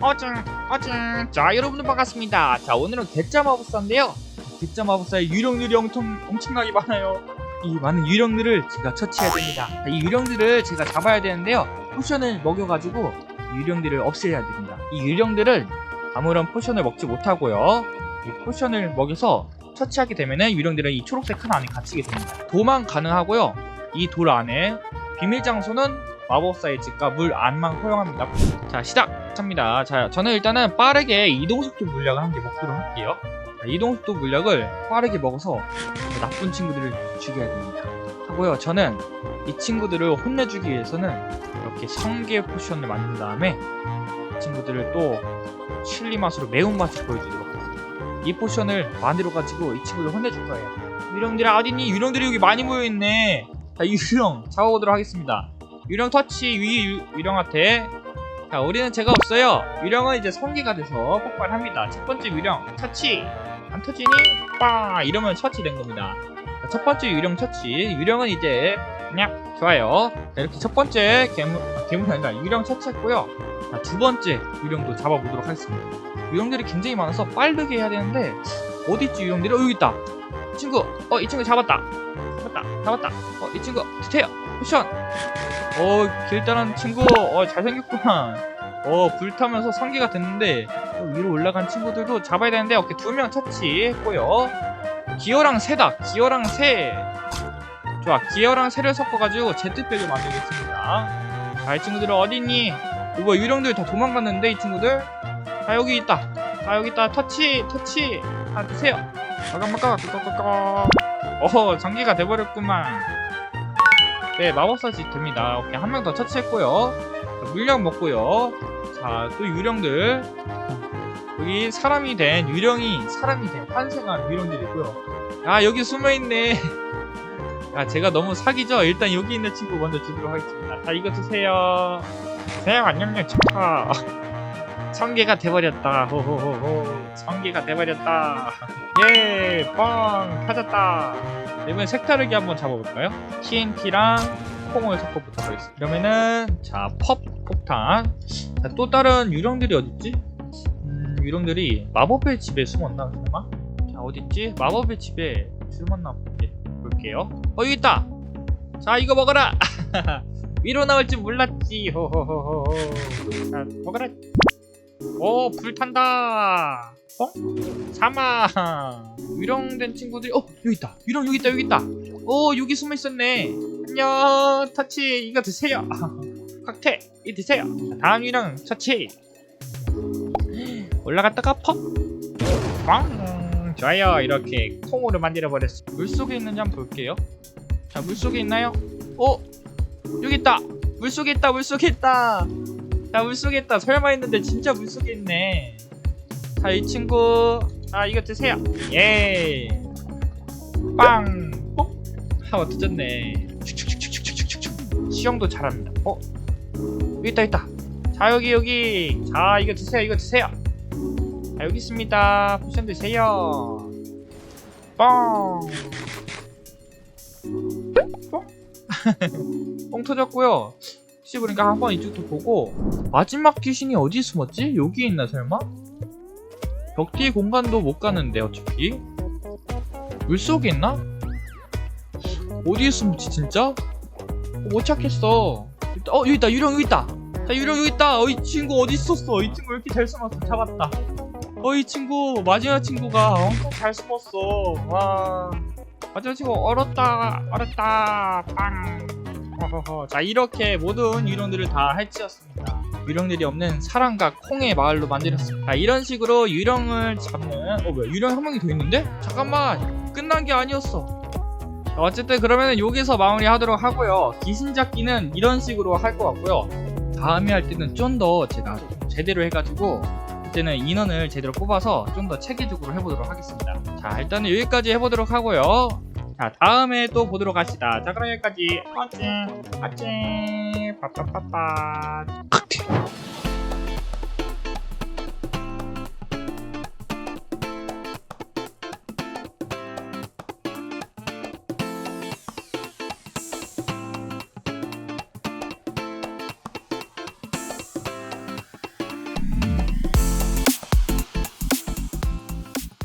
어증 어증. 자 여러분들 반갑습니다. 자 오늘은 개짜 마법사인데요. 개짜 마법사의 유령들이 엄청 엄청나게 많아요. 이 많은 유령들을 제가 처치해야 됩니다. 자, 이 유령들을 제가 잡아야 되는데요. 포션을 먹여가지고 이 유령들을 없애야 됩니다. 이 유령들을 아무런 포션을 먹지 못하고요. 이 포션을 먹여서 처치하게 되면은 유령들은 이 초록색 칸 안에 갇히게 됩니다. 도망 가능하고요 이 돌 안에 비밀 장소는 마법사의 집과 물 안만 허용합니다. 자 시작 합니다. 자 저는 일단은 빠르게 이동속도 물약을 한 개 먹도록 할게요. 자, 이동속도 물약을 빠르게 먹어서 그 나쁜 친구들을 죽여야 됩니다. 하고요 저는 이 친구들을 혼내주기 위해서는 이렇게 성게 포션을 만든 다음에 이 친구들을 또 칠리 맛으로 매운 맛을 보여주도록 하겠습니다. 이 포션을 만들어 가지고 이 친구들 혼내줄 거예요. 유령들이 어딨니? 유령들이 여기 많이 모여 있네 자 유령 잡아보도록 하겠습니다. 유령 터치 위 유, 유령한테 자 우리는 제가 없어요. 유령은 이제 성기가 돼서 폭발합니다. 첫 번째 유령 처치. 안 터지니? 빠! 이러면 처치된 겁니다. 자, 첫 번째 유령 처치. 유령은 이제 그냥 좋아요. 자, 이렇게 첫 번째 괴물 아, 괴물이 아니라 유령 처치했고요. 자, 두 번째 유령도 잡아보도록 하겠습니다. 유령들이 굉장히 많아서 빠르게 해야 되는데 어디 있지 유령들이? 어 여기 있다. 이 친구 어 이 친구 잡았다. 잡았다 잡았다. 어 이 친구 드세요. 쿠션. 어 길다란 친구. 어 잘생겼구만. 어 불타면서 성기가 됐는데 어, 위로 올라간 친구들도 잡아야 되는데 오케이. 두명 처치했고요. 기어랑 새다. 기어랑 새. 좋아. 기어랑 새를 섞어가지고 제트백을 만들겠습니다. 자이 친구들은 어딨니? 이거 유령들 다 도망갔는데 이 친구들? 자 여기 있다. 자 여기 있다. 터치 터치. 아 드세요 까까까까 까 까까까 어허 전기가 돼버렸구만 네, 마법사지 됩니다. 오케이, 한 명 더 처치했고요. 자, 물약 먹고요. 자, 또 유령들. 여기 사람이 된, 유령이 사람이 된 환생한 유령들이고요. 아, 여기 숨어있네. 아, 제가 너무 사기죠? 일단 여기 있는 친구 먼저 주도록 하겠습니다. 자, 이거 드세요. 세요, 안녕요, 축하. 성게가 돼버렸다. 호호호호. 성게가 돼버렸다. 예, 뻥! 찾았다. 이번엔 색다르게 한번 잡아볼까요? TNT랑 콩을 섞어보도록 하겠습니다. 그러면은 자, 펍 폭탄. 자, 또 다른 유령들이 어딨지? 음, 유령들이 마법의 집에 숨었나 설마? 자, 어딨지? 마법의 집에 숨었나 볼게, 볼게요. 어, 여기 있다. 자, 이거 먹어라. 위로 나올 줄 몰랐지. 호호호호호. 자, 먹어라. 오, 불 탄다. 어? 사망. 유령된 친구들이 어 여기 있다. 유령 여기 있다 여기 있다. 오 여기 숨어 있었네. 안녕 터치 이거 드세요. 칵테일 이 드세요. 자, 다음 유령 터치. 올라갔다가 퍽. 빵. 좋아요 이렇게 콩으로 만들어 버렸어. 물 속에 있는지 한번 볼게요. 자 물 속에 있나요? 어 여기 있다. 물 속에 있다 물 속에 있다. 자물 속에 있다. 설마 했는데 진짜 물 속에 있네. 자, 이 친구. 자, 이거 드세요. 예. 빵. 뽁. 하고 드졌네. 축축축축축축축. 시험도 잘합니다. 어? 있다, 있다. 자, 여기, 여기. 자, 이거 드세요, 이거 드세요. 자, 여기 있습니다. 포션 드세요. 뻥. 뻥? 뻥 터졌고요. 혹시 그러니까 한번 이쪽도 보고 마지막 귀신이 어디 숨었지? 여기 있나 설마? 벽 뒤 공간도 못 가는데 어차피 물 속에 있나? 어디에 숨지 진짜? 어, 못 찾겠어. 어 여기 있다 유령 여기 있다. 자 유령 여기 있다. 어 이 친구 어디 있었어? 이 친구 왜 이렇게 잘 숨었어? 잡았다. 어 이 친구 마지막 친구가 엄청 잘 숨었어. 와 마지막 친구 얼었다 얼었다 빵. 자 이렇게 모든 유령들을 다 해치웠습니다. 유령들이 없는 사랑과 콩의 마을로 만들었습니다. 자, 이런 식으로 유령을 잡는 어 뭐야 유령 한 명이 더 있는데? 잠깐만 끝난 게 아니었어. 자, 어쨌든 그러면 여기서 마무리하도록 하고요. 귀신 잡기는 이런 식으로 할 것 같고요. 다음에 할 때는 좀 더 제가 제대로 해가지고 그때는 인원을 제대로 뽑아서 좀 더 체계적으로 해보도록 하겠습니다. 자 일단은 여기까지 해보도록 하고요. 자 다음에 또 보도록 합시다. 자 그럼 여기까지. 아찡 아찡 빠빠빠빠